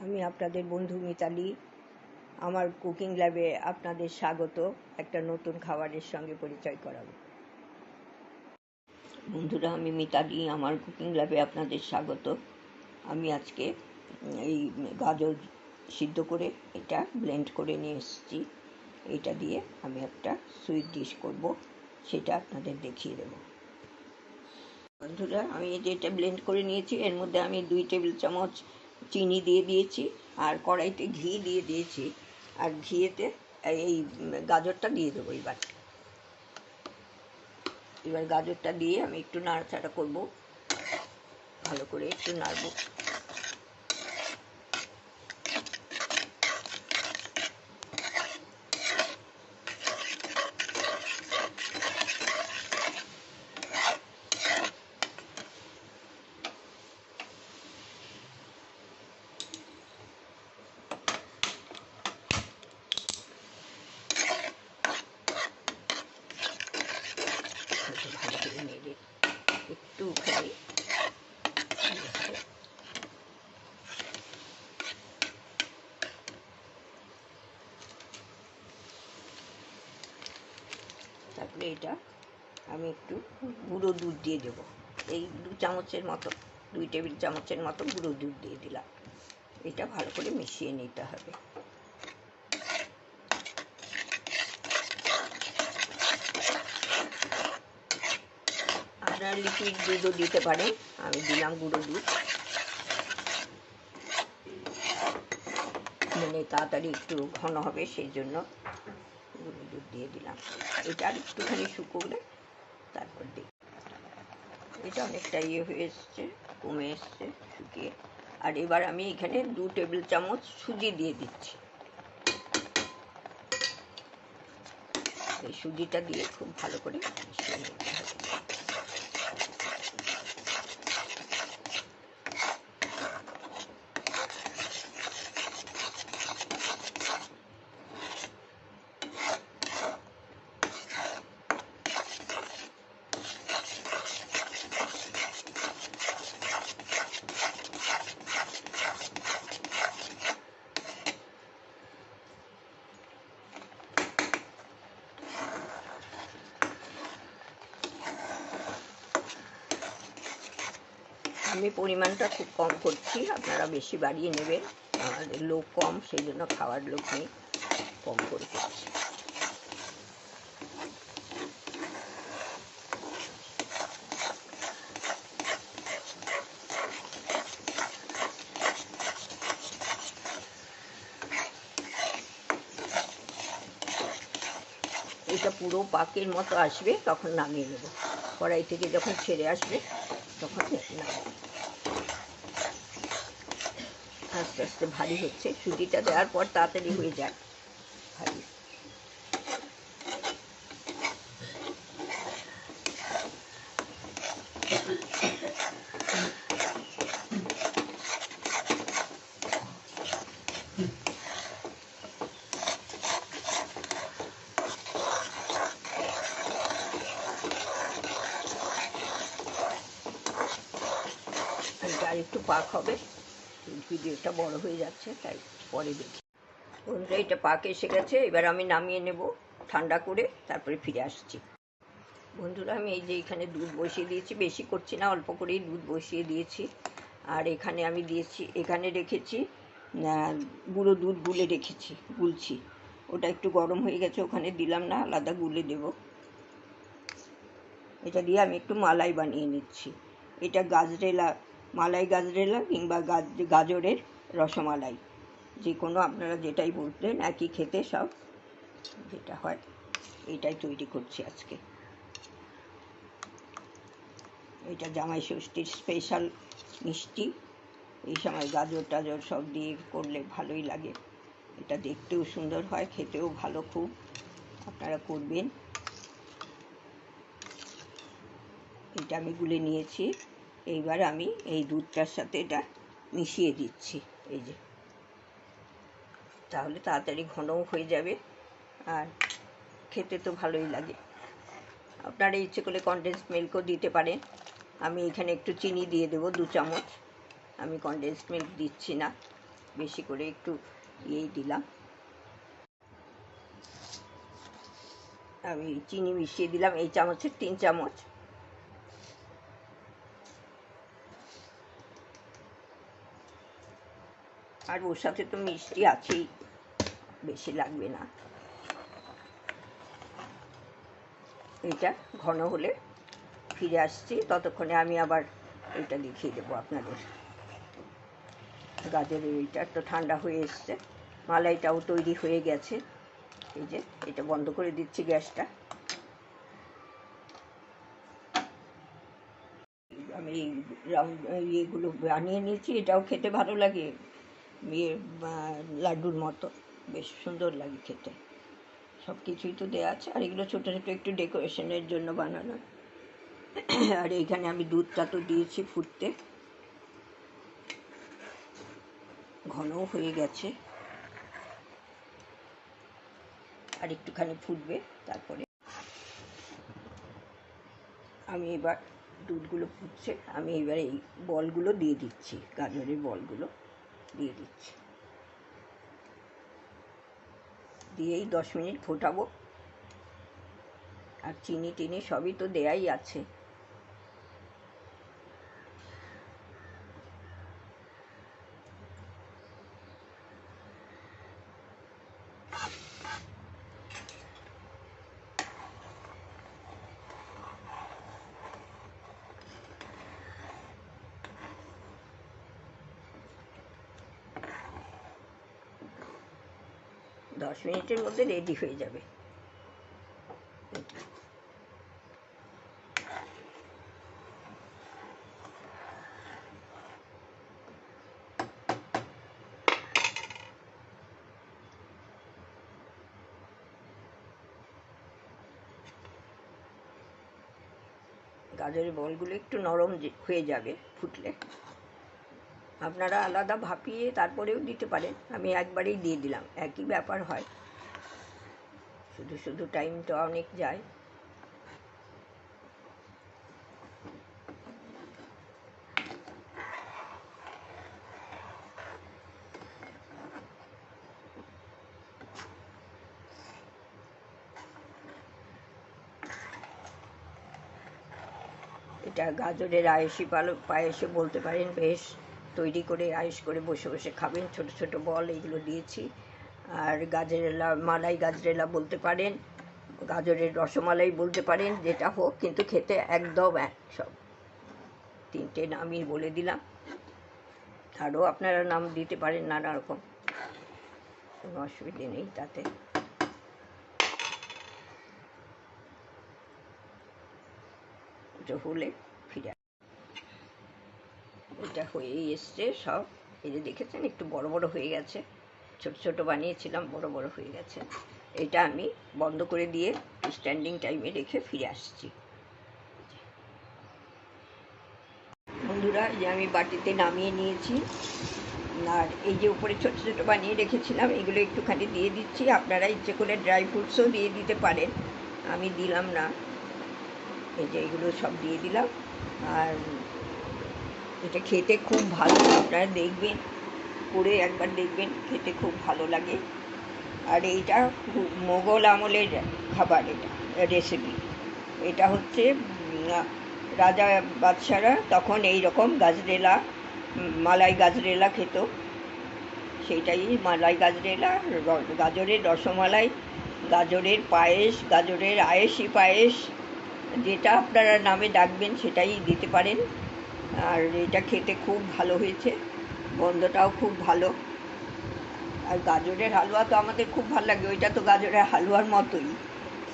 আমি আপনাদের বন্ধু মিতালি। আমার কুকিং ল্যাবে আপনাদের স্বাগত। একটা নতুন খাবারের সঙ্গে পরিচয় করাবো। বন্ধুরা, আমি মিতালি, আমার কুকিং ল্যাবে আপনাদের স্বাগত। আমি আজকে এই গাজর সিদ্ধ করে এটা ব্লেন্ড করে নিয়ে এসেছি। এটা দিয়ে আমি একটা সুইট ডিশ করব, সেটা আপনাদের দেখিয়ে দেবো। বন্ধুরা, আমি যে এটা ব্লেন্ড করে নিয়েছি, এর মধ্যে আমি দুই টেবিল চামচ চিনি দিয়ে দিয়েছি আর কড়াইতে ঘি দিয়ে দিয়েছি। আর ঘিয়েতে এই গাজরটা দিয়ে দেবো এবার। এবার গাজরটা দিয়ে আমি একটু নাড়াচাড়া করব। ভালো করে একটু নাড়বো ভালো করে নেড়ে একটুখানি তারপরে এটা আমি একটু গুঁড়ো দুধ দিয়ে দেবো। এই দু চামচের মতো, দুই টেবিল চামচের মতো গুঁড়ো দুধ দিয়ে দিলাম। এটা ভালো করে মিশিয়ে নিতে হবে। আপনারা লিকুইড দুধও দিতে পারেন, আমি দিলাম গুঁড়ো দুধ। মানে তাড়াতাড়ি একটু ঘন হবে, সেই জন্য গুঁড়ো দুধ দিয়ে দিলাম। এটা আর একটুখানি শুকোলে তারপর দিই। এটা অনেকটা ইয়ে হয়ে এসছে, কমে এসছে, শুকিয়ে। আর এবার আমি এখানে দু টেবিল চামচ সুজি দিয়ে দিচ্ছি। এই সুজিটা দিয়ে খুব ভালো করে মিশিয়ে নিতে হবে। আমি পরিমাণটা খুব কম করছি, আপনারা বেশি বাড়িয়ে নেবেন। আমাদের লোক কম, সেই জন্য খাওয়ার লোক নেই, কম করে এটা পুরো পাকের মতো আসবে, তখন নামিয়ে নেব। কড়াই থেকে যখন ছেড়ে আসবে তখন আস্তে আস্তে ভারী হচ্ছে সুজিটা দেওয়ার পর তাড়াতাড়ি হয়ে যায়। ভারী এটা আর একটু পাক হবে। ভিডিওটা বড় হয়ে যাচ্ছে, তাই পরে দেখি। বন্ধুরা, এটা পাক এসে গেছে, এবার আমি নামিয়ে নেব, ঠান্ডা করে তারপরে ফিরে আসছি। বন্ধুরা, আমি এই যে এখানে দুধ বসিয়ে দিয়েছি, বেশি করছি না, অল্প করেই দুধ বসিয়ে দিয়েছি। আর এখানে আমি দিয়েছি, এখানে রেখেছি গুঁড়ো দুধ গুলে রেখেছি, গুলছি। ওটা একটু গরম হয়ে গেছে, ওখানে দিলাম না, আলাদা গুলে দেব। এটা দিয়ে আমি একটু মালাই বানিয়ে নিচ্ছি। এটা গাজরেলা মালাই গাজরেলা কিংবা গাজরের রসমালাই। যে কোনো আপনারা যেটাই বলতেন একই খেতে সব যেটা হয়, এটাই তৈরি করছি আজকে। এটা জামাই ষষ্ঠীর স্পেশাল মিষ্টি। এই সময় গাজর টাজর সব দিয়ে করলে ভালোই লাগে। এটা দেখতেও সুন্দর হয়, খেতেও ভালো খুব। আপনারা করবেন। এটা আমি গুলে নিয়েছি। এইবার আমি এই দুধটার সাথে এটা মিশিয়ে দিচ্ছি, এই যে। তাহলে তাড়াতাড়ি ঘনও হয়ে যাবে আর খেতে তো ভালোই লাগে। আপনারা ইচ্ছে করলে কনডেন্স মিল্কও দিতে পারেন। আমি এখানে একটু চিনি দিয়ে দেবো, দু চামচ। আমি কনডেন্স মিল্ক দিচ্ছি না, বেশি করে একটু ইয়েই দিলাম। আমি চিনি মিশিয়ে দিলাম, এই চামচের তিন চামচ। আর ওর সাথে তো মিষ্টি আছেই। বেশি লাগবে না। এটা ঘন হলে ফিরে আসছি, ততক্ষণে আমি আবার এটা দেখিয়ে দেবো আপনাদের। গাজরের এইটা তো ঠান্ডা হয়ে এসছে, মালাইটাও তৈরি হয়ে গেছে। এই যে, এটা বন্ধ করে দিচ্ছি গ্যাসটা। আমি এই ইয়েগুলো বানিয়ে নিয়েছি, এটাও খেতে ভালো লাগে। আহ, লাড্ডুর মতো। বেশ সুন্দর লাগে খেতে। সব কিছুই তো দেওয়া আছে। আর এগুলো ছোটো ছোটো একটু ডেকোরেশনের জন্য বানানো। আর এইখানে আমি দুধটা তো দিয়েছি ফুটতে। ঘনও হয়ে গেছে। আর একটুখানি ফুটবে তারপরে। আমি এবার দুধগুলো ফুটছে। আমি এবার এই বলগুলো দিয়ে দিচ্ছি গাজরের বলগুলো। দিয়ে দিচ্ছি। দিয়েই দশ মিনিট ফোটাবো। আর চিনি টিনি সবই তো দেয়াই আছে। দশ মিনিটের মধ্যে রেডি হয়ে যাবে। গাজরের বলগুলো একটু নরম হয়ে যাবে ফুটলে। আপনারা আলাদা ভাপিয়ে তারপরেও দিতে পারেন। আমি একবারেই দিয়ে দিলাম। একই ব্যাপার হয়। শুধু শুধু টাইমটা অনেক যায়। এটা গাজরের আয়েসি পালো পায়েসে বলতে পারেন বেশ। তৈরি করে আয়েস করে বসে বসে খাবেন ছোট ছোট বল এগুলো দিয়েছি। আর গাজরেলা, মালাই গাজরেলা বলতে পারেন, গাজরের রসমালাই বলতে পারেন, যেটা হোক, কিন্তু খেতে একদম এক সব। তিনটে নামই বলে দিলাম। আরও আপনারা নাম দিতে পারেন নানা রকম। কোনো অসুবিধে নেই তাতে। হলে এটা হয়েই এসছে সব। এই যে দেখেছেন, একটু বড় বড় হয়ে গেছে। ছোট ছোট বানিয়েছিলাম, বড় বড় হয়ে গেছে। এটা আমি বন্ধ করে দিয়ে স্ট্যান্ডিং টাইমে রেখে ফিরে আসছি। বন্ধুরা যে আমি বাটিতে নামিয়ে নিয়েছি। আর এই যে উপরে ছোট ছোট বানিয়ে রেখেছিলাম, এগুলো একটুখানি দিয়ে দিচ্ছি। আপনারা ইচ্ছে করে ড্রাই ফ্রুটসও দিয়ে দিতে পারেন। আমি দিলাম না। এই যে এগুলো সব দিয়ে দিলাম। আর এটা খেতে খুব ভালো, আপনারা দেখবেন, করে একবার দেখবেন, খেতে খুব ভালো লাগে। আর এইটা মোগল আমলের খাবার এটা রেসিপি এটা হচ্ছে রাজা বাদশারা তখন এই রকম গাজরেলা মালাই গাজরেলা খেত। সেইটাই মালাই গাজরেলা গাজরের রসমালাই, গাজরের পায়েস, গাজরের আয়েসি পায়েস, যেটা আপনারা নামে ডাকবেন সেটাই দিতে পারেন। আর এটা খেতে খুব ভালো হয়েছে, গন্ধটাও খুব ভালো। আর গাজরের হালুয়া তো আমাদের খুব ভালো লাগে, ওইটা তো গাজরের হালুয়ার মতোই।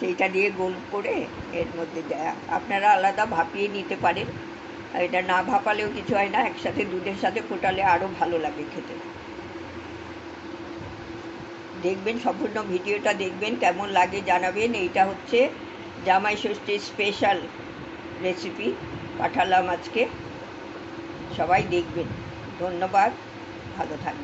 সেইটা দিয়ে গোল করে এর মধ্যে দেয়া। আপনারা আলাদা ভাপিয়ে নিতে পারেন। আর এটা না ভাপালেও কিছু হয় না, একসাথে দুধের সাথে ফোটালে আরও ভালো লাগে খেতে। দেখবেন, সম্পূর্ণ ভিডিওটা দেখবেন, কেমন লাগে জানাবেন। এইটা হচ্ছে জামাই ষষ্ঠীর স্পেশাল রেসিপি পাঠালাম আজকে। সবাই দেখবেন। ধন্যবাদ ভালো থাকবেন।